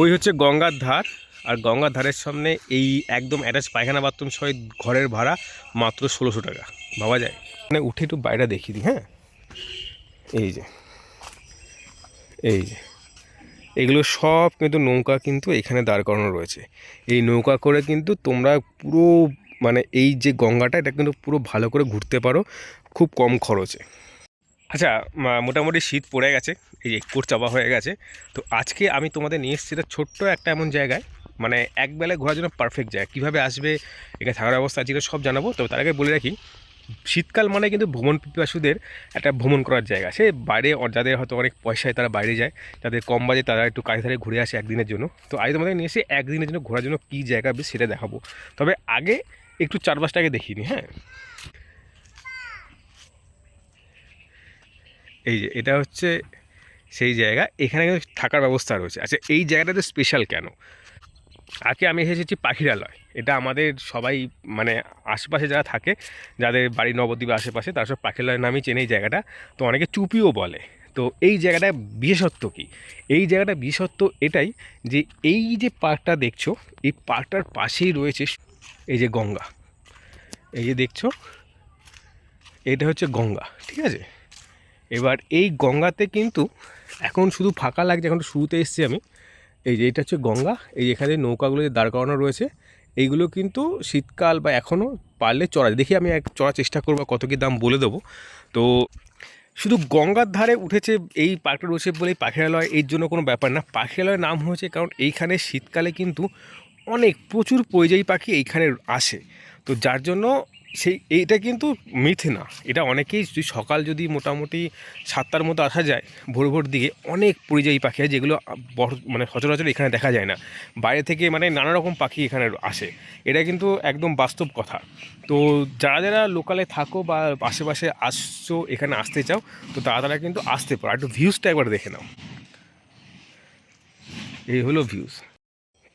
ওই হচ্ছে গঙ্গার ধার, আর গঙ্গার ধারের সামনে এই একদম অ্যাটাচ পায়খানা বাথরুম সহ ঘরের ভাড়া মাত্র ষোলোশো টাকা। ভাবা যায়? মানে উঠে একটু বাইরে দেখিয়ে দিই হ্যাঁ? এই যে এই যে। এগুলো সব কিন্তু নৌকা কিন্তু এখানে দাঁড় করানো রয়েছে। এই নৌকা করে কিন্তু তোমরা পুরো মানে এই যে গঙ্গাটা, এটা কিন্তু পুরো ভালো করে ঘুরতে পারো, খুব কম খরচে। আচ্ছা মোটামুটি শীত পড়ে গেছে, এই যে কোট চাপা হয়ে গেছে। তো আজকে আমি তোমাদের নিয়ে এসেছি এটা ছোট্ট একটা এমন জায়গায় মানে একবেলায় ঘোরার জন্য পারফেক্ট জায়গা। কীভাবে আসবে, এখানে থাকার ব্যবস্থা আজকে সব জানাব। তবে তার আগে বলে রাখি, শীতকাল মানে কিন্তু ভ্রমণ পিপাসুদের একটা ভ্রমণ করার জায়গা। সে বাইরে যাদের হয়তো অনেক পয়সায় তারা বাইরে যায়, যাদের কম বাজে তারা একটু কাছে ধারে ঘুরে আসে একদিনের জন্য। তো আজ তোমাদের নিয়ে এসে একদিনের জন্য ঘোরার জন্য কী জায়গা বেশ সেটা দেখাবো। তবে আগে একটু চারপাশটাকে দেখিয়ে নিই হ্যাঁ? এই যে, এটা হচ্ছে সেই জায়গা। এখানে কিন্তু থাকার ব্যবস্থা রয়েছে। আচ্ছা এই জায়গাটাতে স্পেশাল কেন? আজকে আমি এসেছি পাখিরালয়। এটা আমাদের সবাই মানে আশেপাশে যারা থাকে, যাদের বাড়ি নবদ্বীপের আশেপাশে, তারা সব পাখিরালয় নামই চেনে এই জায়গাটা। তো অনেকে চুপিও বলে। তো এই জায়গাটা বিশেষত্ব কি? এই জায়গাটা বিশেষত্ব এটাই যে, এই যে পার্কটা দেখছ, এই পার্কটার পাশেই রয়েছে এই যে গঙ্গা। এই যে দেখছ, এটা হচ্ছে গঙ্গা, ঠিক আছে? এবার এই গঙ্গাতে কিন্তু এখন শুধু ফাঁকা লাগছে, এখন শুরুতে এসেছি আমি। এই যে, এটা হচ্ছে গঙ্গা। এই এখানে নৌকাগুলো যে দাঁড় করানো রয়েছে। এইগুলো কিন্তু শীতকাল বা এখনও পারলে চড়া দেখি আমি এক চড়ার চেষ্টা করব কত কী দাম বলে দেবো। তো শুধু গঙ্গার ধারে উঠেছে এই পার্কটা রয়েছে বলেই পাখিরালয়। এর জন্য কোনো ব্যাপার না। পাখিরালয়ের নাম হয়েছে কারণ এইখানে শীতকালে কিন্তু অনেক প্রচুর পরিযায়ী পাখি এইখানে আসে। তো যার জন্য সেই, এইটা কিন্তু মিথ না। এটা অনেকেই যদি সকাল যদি মোটামুটি সাতটার মতো আসা যায়, ভোর ভোর দিকে অনেক পরিযায়ী পাখি আছে যেগুলো মানে সচরাচর এখানে দেখা যায় না। বাইরে থেকে মানে নানা রকম পাখি এখানে আসে। এটা কিন্তু একদম বাস্তব কথা। তো যারা যারা লোকালে থাকো বা আশেপাশে আসছো, এখানে আসতে চাও, তো তারা তারা কিন্তু আসতে পারো। একটু ভিউজটা একবার দেখে নাও। এই হলো ভিউজ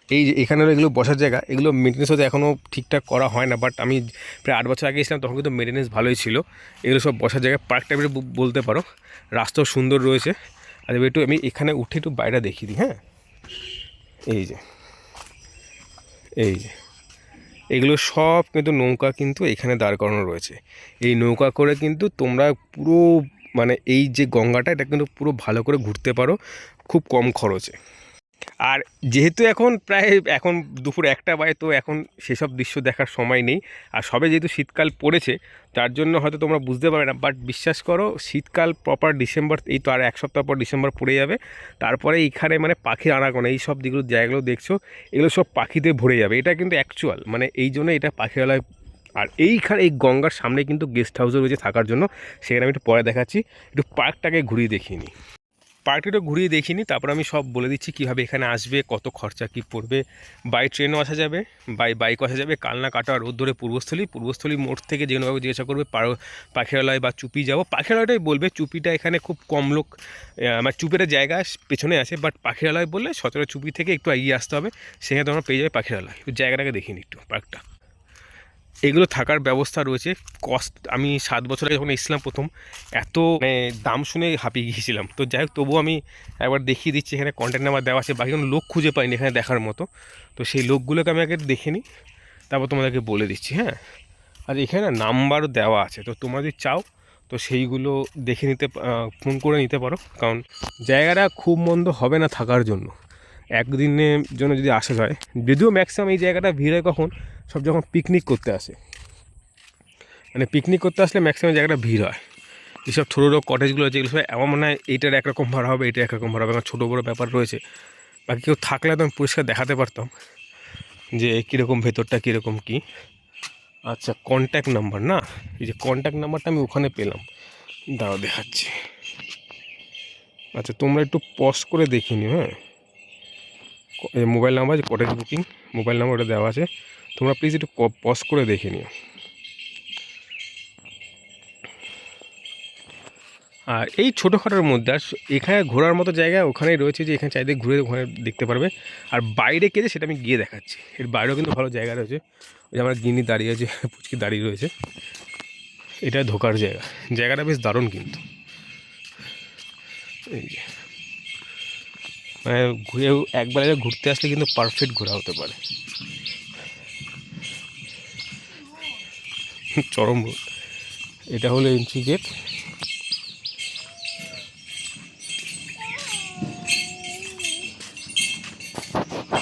এই এখানে এগুলো বসার জায়গা, এগুলো মেনটেন্স হতে এখনও ঠিকঠাক করা হয় না বাট আমি প্রায় আট বছর আগে এসেছিলাম, তখন কিন্তু মেনটেন্স ভালোই ছিল। এগুলো সব বসার জায়গা পার্ক টাইপের বলতে পারো। রাস্তাও সুন্দর রয়েছে। আর একটু আমি এখানে উঠে একটু বাইরে দেখিয়ে দিই হ্যাঁ? এই যে এই যে, এগুলো সব কিন্তু নৌকা কিন্তু এখানে দাঁড় করানো রয়েছে। এই নৌকা করে কিন্তু তোমরা পুরো মানে এই যে গঙ্গাটা, এটা কিন্তু পুরো ভালো করে ঘুরতে পারো, খুব কম খরচে। আর যেহেতু এখন প্রায় এখন দুপুর একটা বাজে, তো এখন সেসব দৃশ্য দেখার সময় নেই। আর সবে যেহেতু শীতকাল পড়েছে, তার জন্য হয়তো তোমরা বুঝতে পারবে না। বাট বিশ্বাস করো, শীতকাল প্রপার ডিসেম্বর এই তো আর এক সপ্তাহ পর ডিসেম্বর পড়ে যাবে। তারপরে এইখানে মানে পাখির আনাগোনা, এই সব দিকগুলো জায়গাগুলো দেখছ, এগুলো সব পাখিতে ভরে যাবে। এটা কিন্তু অ্যাকচুয়াল মানে এই জন্য এটা পাখিরালয়। আর এইখানে এই গঙ্গার সামনে কিন্তু গেস্ট হাউসও রয়েছে থাকার জন্য। সেখানে আমি একটু পরে দেখাচ্ছি। একটু পার্কটাকে ঘুরিয়ে দেখিয়ে নিই। পার্কটা ঘুরিয়ে দেখিনি, তারপর আমি সব বলে দিচ্ছি কীভাবে এখানে আসবে, কত খরচা কী পড়বে বাই ট্রেনও আসা যাবে বাই বাইকও আসা যাবে, কালনা কাটা রোদ ধরে পূর্বস্থলী পূর্বস্থলী মোড় থেকে যে কোনোভাবে জিজ্ঞাসা করবে পাখিরালয় বা চুপি যাব, পাখিরালয়টাই বলবে, চুপিটা এখানে খুব কম লোক আমার চুপের জায়গা পেছনে আছে বাট পাখিরালয় বললে সতেরো চুপি থেকে একটু এগিয়ে আসতে হবে, সেখানে তোমরা পেয়ে যাবে পাখিরালয়, জায়গাটাকে দেখিনি একটু পার্কটা এগুলো থাকার ব্যবস্থা রয়েছে। কস্ট, আমি সাত বছর আগে যখন এসেছিলাম প্রথম, এত মানে দাম শুনে হাঁপিয়ে গিয়েছিলাম। তো যাই হোক, তবুও আমি একবার দেখিয়ে দিচ্ছি, এখানে কন্ট্যাক্ট নাম্বার দেওয়া আছে। বাকি কোনো লোক খুঁজে পাইনি এখানে দেখার মতো। তো সেই লোকগুলোকে আমি আগে দেখে নিই, তারপর তোমাদেরকে বলে দিচ্ছি হ্যাঁ? আর এখানে নাম্বারও দেওয়া আছে। তো তোমরা যদি চাও, তো সেইগুলো দেখে নিতে ফোন করে নিতে পারো। কারণ জায়গাটা খুব মন্দ হবে না থাকার জন্য। একদিনের জন্য যদি আসা যায়, যদিও ম্যাক্সিমাম এই জায়গাটা ভিড় হয় কখন, সব যখন পিকনিক করতে আসে। মানে পিকনিক করতে আসলে ম্যাক্সিমাম জায়গাটা ভিড় হয়। এইসব ছোটো ছোটো কটেজগুলো আছে, এগুলো সব এমন মনে হয় এইটার একরকম ভাড়া হবে এটা একরকম ভাড়া হবে, কারণ ছোটো বড়ো ব্যাপার রয়েছে। বাকি কেউ থাকলে তো আমি পরিষ্কার দেখাতে পারতাম যে কীরকম ভেতরটা, কীরকম কী। আচ্ছা কন্ট্যাক্ট নাম্বার না? এই যে কন্ট্যাক্ট নাম্বারটা আমি ওখানে পেলাম। দাঁড়াও, দেখাচ্ছি। আচ্ছা তোমরা একটু পজ করে দেখে নিও হ্যাঁ। মোবাইল নাম্বার যে কটেজ বুকিং মোবাইল নাম্বার ওটা দেওয়া আছে। তোমরা প্লিজ একটু পজ করে দেখে নিও। আর এই ছোটোখাটোর মধ্যে, আর এখানে ঘোরার মতো জায়গা ওখানেই রয়েছে যে এখানে চাইতে ঘুরে ওখানে দেখতে পারবে। আর বাইরে কেটে সেটা আমি গিয়ে দেখাচ্ছি। এর বাইরেও কিন্তু ভালো জায়গা রয়েছে। ওই আমার গিনি দাঁড়িয়ে আছে, পুচকি দাঁড়িয়ে রয়েছে। এটা ঢোকার জায়গা। জায়গাটা বেশ দারুণ কিন্তু। এই যে। মানে ঘুরে একবার ঘুরতে আসলে কিন্তু পারফেক্ট ঘোরা হতে পারে। চরম। এটা হলো এন্ট্রি গেট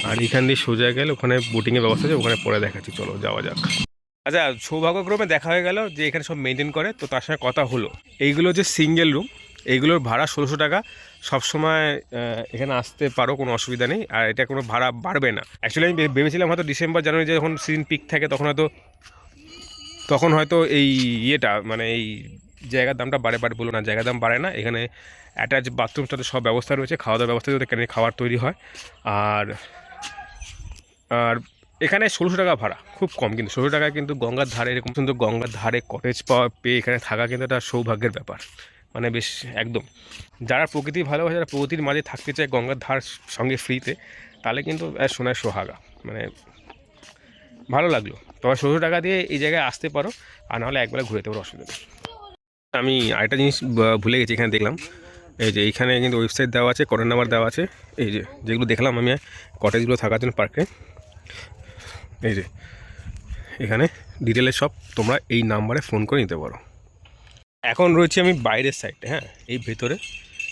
আর এখান দিয়ে সোজা গেলে ওখানে বোটিংয়ের ব্যবস্থা আছে, ওখানে পরে দেখাচ্ছি। চলো, যাওয়া যাক। আচ্ছা সৌভাগ্যক্রমে দেখা হয়ে গেল যে এখানে সব মেনটেন করে, তো তার সঙ্গে কথা হলো। এইগুলো যে সিঙ্গেল রুম এইগুলোর ভাড়া ষোলোশো টাকা। সবসময় এখানে আসতে পারো, কোনো অসুবিধা নেই। আর এটা কোনো ভাড়া বাড়বে না। অ্যাকচুয়ালি আমি ভেবেছিলাম হয়তো ডিসেম্বর, জানুয়ারি, যখন সিজন পিক থাকে, তখন হয়তো তখন হয়তো এই ইয়েটা মানে এই জায়গার দামটা বাড়ে বাড়ে বলো না, জায়গার দাম বাড়ে না। এখানে অ্যাটাচ বাথরুম সাথে সব ব্যবস্থা রয়েছে খাওয়া দাওয়ার ব্যবস্থা যাতে এখানে খাবার তৈরি হয়। আর আর এখানে ষোলোশো টাকা ভাড়া, খুব কম কিন্তু। ষোলোশো টাকায় কিন্তু গঙ্গার ধারে, এরকম সুন্দর গঙ্গার ধারে কটেজ পাওয়া, পেয়ে এখানে থাকা কিন্তু একটা সৌভাগ্যের ব্যাপার। মানে বেশ একদম। যারা প্রকৃতি ভালোবাসে, যারা প্রকৃতির মাঝে থাকতে চায় গঙ্গার ধার সঙ্গে ফ্রিতে, তাহলে কিন্তু সোনায় সোহাগা। মানে ভালো লাগল। তবে ষোলোশো টাকা দিয়ে এই জায়গায় আসতে পারো, আর নাহলে একবেলা ঘুরে যেতে পারো, অসুবিধা নেই। আমি আরেকটা জিনিস ভুলে গেছি, এখানে দেখলাম। এই যে এইখানে কিন্তু ওয়েবসাইট দেওয়া আছে করেন নাম্বার দেওয়া আছে। এই যে যেগুলো দেখলাম আমি কটেজগুলো থাকার জন্য পার্কে এই যে এখানে ডিটেলের সব তোমরা এই নাম্বারে ফোন করে নিতে পারো। এখন রয়েছে আমি বাইরের সাইডে হ্যাঁ এই ভেতরে।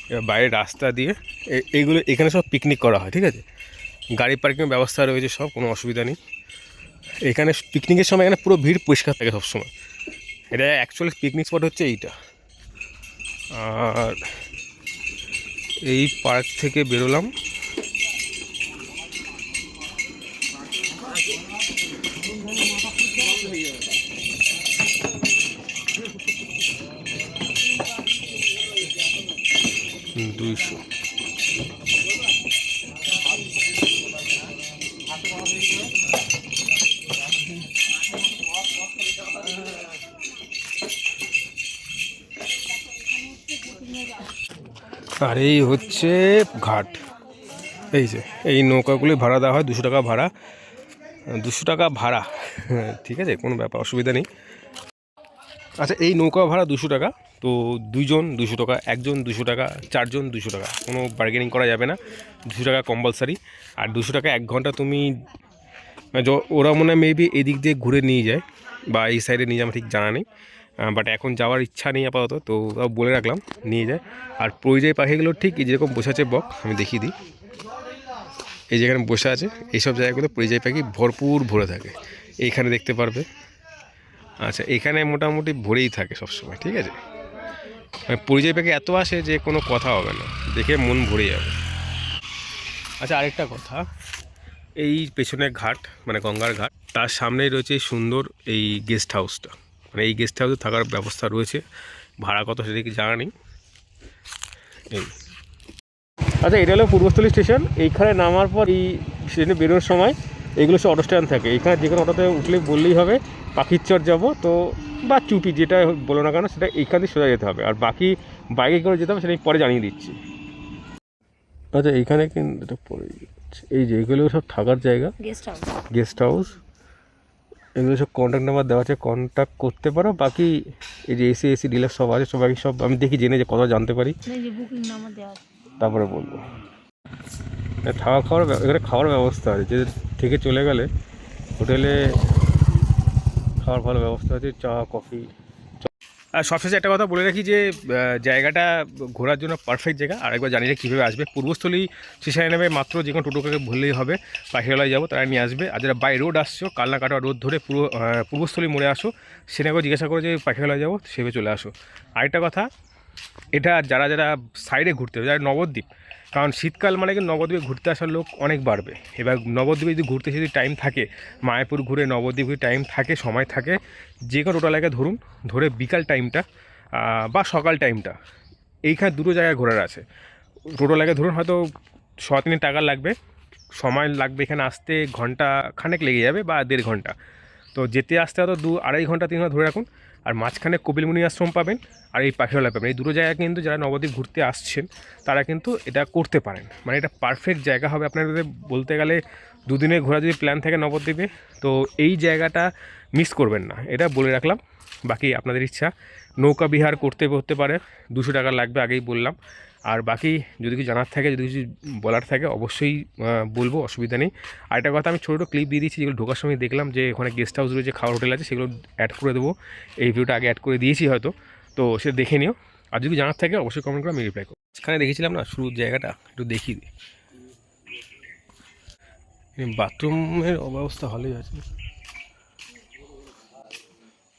এবার বাইরের রাস্তা দিয়ে এইগুলো এখানে সব পিকনিক করা হয়, ঠিক আছে? গাড়ি পার্কিংয়ের ব্যবস্থা রয়েছে সব, কোনো অসুবিধা নেই। এখানে পিকনিকের সময় এখানে পুরো ভিড় পরিষ্কার থাকে সবসময়। এটা অ্যাকচুয়ালি পিকনিক স্পট হচ্ছে এইটা। আর এই পার্ক থেকে বেরোলাম। দুইশো আর এই হচ্ছে ঘাট। এই যে এই নৌকাগুলি ভাড়া দেওয়া হয় দুশো টাকা ভাড়া। দুশো টাকা ভাড়া। হ্যাঁ, ঠিক আছে কোনো ব্যাপার অসুবিধা নেই। আচ্ছা এই নৌকা ভাড়া দুশো টাকা। তো দুইজন দুশো টাকা, একজন দুশো টাকা, চারজন দুশো টাকা। কোনো বার্গেনিং করা যাবে না। দুশো টাকা কম্পালসারি আর দুশো টাকা এক ঘণ্টা তুমি মানে ওরা মনে হয় মেবি এদিক দিয়ে ঘুরে নিয়ে যায়, বা এই সাইডে নিয়ে আমার ঠিক জানা নেই। বাট এখন যাওয়ার ইচ্ছা নেই আপাতত, তো বলে রাখলাম, নিয়ে যায়। আর পরিযায়ী পাখিগুলো ঠিক যেরকম বসে আছে বক, আমি দেখিয়ে দিই। এই যেখানে বসে আছে, এইসব জায়গাগুলো পরিযায়ী পাখি ভরপুর ভরে থাকে। এইখানে দেখতে পারবে। আচ্ছা এখানে মোটামুটি ভরেই থাকে সবসময়, ঠিক আছে? মানে পরিযায়ী পাখি এত আসে যে কোনো কথা হবে না, দেখে মন ভরে যাবে। আচ্ছা আরেকটা কথা, এই পেছনের ঘাট মানে গঙ্গার ঘাট, তার সামনেই রয়েছে সুন্দর এই গেস্ট হাউসটা মানে এই গেস্ট হাউসে থাকার ব্যবস্থা রয়েছে, ভাড়া কত সেটা কি জানা নেই? এই। আচ্ছা এটা হলো পূর্বস্থলী স্টেশন, এইখানে নামার পর এই স্টেশনে বেরোনোর সময় এগুলো সব অটো স্ট্যান্ড থাকে। এখানে যে কোনো অটোতে উঠলে বললেই হবে পাখির চর যাব তো বা চুপি যেটা বলো না কেন সেটা এইখান দিয়ে সোজা যেতে হবে। আর বাকি বাইকে করে যেতে হবে সেটা আমি পরে জানিয়ে দিচ্ছি। আচ্ছা এইখানে কিন্তু এটা পরে এই যে এগুলো সব থাকার জায়গা? গেস্ট হাউস গেস্ট হাউস এগুলো সব কন্ট্যাক্ট নাম্বার দেওয়া আছে কন্ট্যাক্ট করতে পারো। বাকি এই যে এসি এসি ডিলার সব আছে সবাই সব আমি দেখি জেনে যে কথা জানতে পারি। এই বুকিং নাম্বার দেওয়া তারপরে বলব। খাওয়া খাওয়ার এখানে খাওয়ার ব্যবস্থা আছে। যে থেকে চলে গেলে হোটেলে খাওয়ার ভালো ব্যবস্থা আছে চা কফি। আর সবশেষে একটা কথা বলে রাখি যে জায়গাটা ঘোরার জন্য পারফেক্ট জায়গা। আর একবার জানি যে কীভাবে আসবে। পূর্বস্থলী স্টেশনে নেবে মাত্র যে কোনো টোটোকে ভুললেই হবে। পাখিরালয় যাব তারা নিয়ে আসবে। আর যারা বাই রোড আসছো কালনা কাটোয়া রোড ধরে পুরো আহ, পূর্বস্থলী মোড়ে আসো সেনাকে জিজ্ঞাসা করে যে পাখিরালয় যাব? সেভাবে চলে আসো। আরেকটা কথা এটা যারা যারা সাইডে ঘুরতে হবে যারা নবদ্বীপ কারণ শীতকাল মানে কিন্তু নবদ্বীপে ঘুরতে আসার লোক অনেক বাড়বে। এবার নবদ্বীপে যদি ঘুরতে যদি টাইম থাকে, মায়াপুর ঘুরে নবদ্বীপ টাইম থাকে, সময় থাকে, যে কোনো টোটাল এলাকায় ধরুন, ধরে বিকাল টাইমটা বা সকাল টাইমটা এইখানে দুটো জায়গায় ঘোরার আছে। টোটাল এলাকায় ধরুন হয়তো ছ তিনের টাকা লাগবে, সময় লাগবে এখানে আসতে ঘণ্টা খানেক লেগে যাবে বা দেড় ঘণ্টা। তো যেতে আসতে হয়তো দু আড়াই ঘণ্টা, তিন ঘণ্টা ধরে রাখুন। আর মাঝখানে কপিলমুনি আশ্রম পাবেন আর এই পাখিরালয় পাবেন। এই দুটো জায়গা কিন্তু যারা নবদ্বীপ ঘুরতে আসছেন, তারা কিন্তু এটা করতে পারেন। মানে এটা পারফেক্ট জায়গা হবে আপনাদের বলতে গেলে, দুদিনের ঘোরা যদি প্ল্যান থাকে নবদ্বীপে, তো এই জায়গাটা মিস করবেন না। এটা বলে রাখলাম। বাকি আপনাদের ইচ্ছা, নৌকা বিহার করতে করতে পারে। দুশো টাকা লাগবে আগেই বললাম। আর বাকি যদি কিছু জানার থাকে, যদি কিছু বলার থাকে, অবশ্যই বলব, অসুবিধা নেই। আর একটা কথা আমি ছোটো ছোটো ক্লিপ দিয়ে দিয়েছি যেগুলো ঢোকার সময় দেখলাম যে, ওখানে গেস্ট হাউস রয়েছে, খাওয়ার হোটেল আছে, সেগুলো অ্যাড করে দেবো। এই ভিডিওটা আগে অ্যাড করে দিয়েছি হয়তো, তো সে দেখে নিও। আর যদি জানার থাকে, অবশ্যই কমেন্ট করে আমি রিপ্লাই করব। সেখানে দেখেছিলাম না, শুরুর জায়গাটা, একটু দেখি। বাথরুমের অবস্থা ভালোই আছে।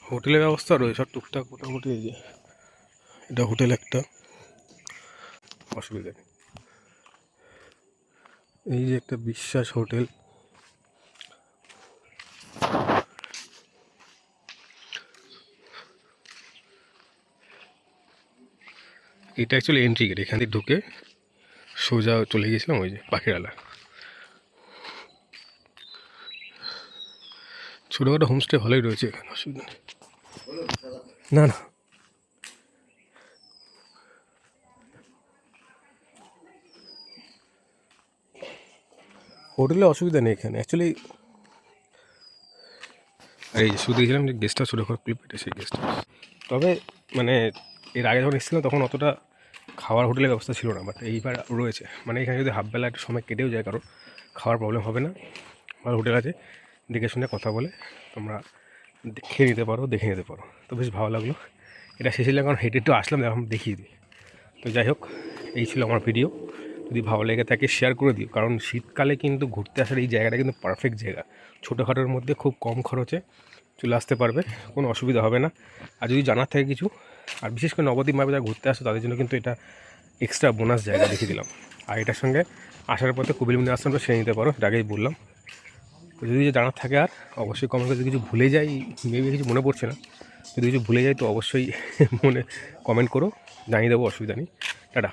হোটেলের ব্যবস্থা রয়েছে, সব টুকটাক মোটামুটি এই যে, এটা হোটেল একটা। অসুবিধা নেই। এই যে একটা বিশ্বাস হোটেল। এটা অ্যাকচুয়ালি এন্ট্রি গেট এখান থেকে ঢুকে সোজা চলে গিয়েছিলাম ওই যে পাখিরালা। ছোটোখাটো হোমস্টে ভালোই রয়েছে, এখানে অসুবিধা নেই। না না। হোটেলে অসুবিধা নেই এখানে। অ্যাকচুয়ালি এই শুধু দেখছিলাম যে গেস্ট হাউস ক্লিপ এটা সেই গেস্ট হাউস তবে মানে এর আগে যখন এসেছিলাম তখন অতটা খাওয়ার হোটেলের ব্যবস্থা ছিল না বাট এইবার রয়েছে। মানে এখানে যদি হাফ বেলা একটা সময় কেটেও যায় কারও, খাওয়ার প্রবলেম হবে না। আমার হোটেল আছে, দেখে শুনে কথা বলে তোমরা খেয়ে নিতে পারো, দেখে নিতে পারো। তো বেশ ভালো লাগল। এটা শেষে কারণ হেঁটে একটু আসলাম, এখন দেখিয়ে দিই। তো যাই হোক, এই ছিল আমার ভিডিও যদি ভালো লেগে থাকে শেয়ার করে দিও। কারণ শীতকালে কিন্তু ঘুরতে আসার এই জায়গাটা কিন্তু পারফেক্ট জায়গা। ছোটোখাটোর মধ্যে খুব কম খরচে চলে আসতে পারবে, কোনো অসুবিধা হবে না। আর যদি জানার থাকে কিছু, আর বিশেষ করে নবদ্বীপ মাপে যারা ঘুরতে আসে, তাদের জন্য কিন্তু এটা এক্সট্রা বোনাস জায়গা দেখিয়ে দিলাম। আর এটার সঙ্গে আসার পথে কুবিলমিনি আশ্রমটা সেরে নিতে পারো সেটা আগেই বললাম। যদি কিছু জানার থাকে আর, অবশ্যই কমেন্ট করে যদি কিছু ভুলে যাই মেবি কিছু মনে পড়ছে না। যদি কিছু ভুলে যাই, তো অবশ্যই মনে কমেন্ট করো, জানিয়ে দেবো, অসুবিধা নেই। টাটা।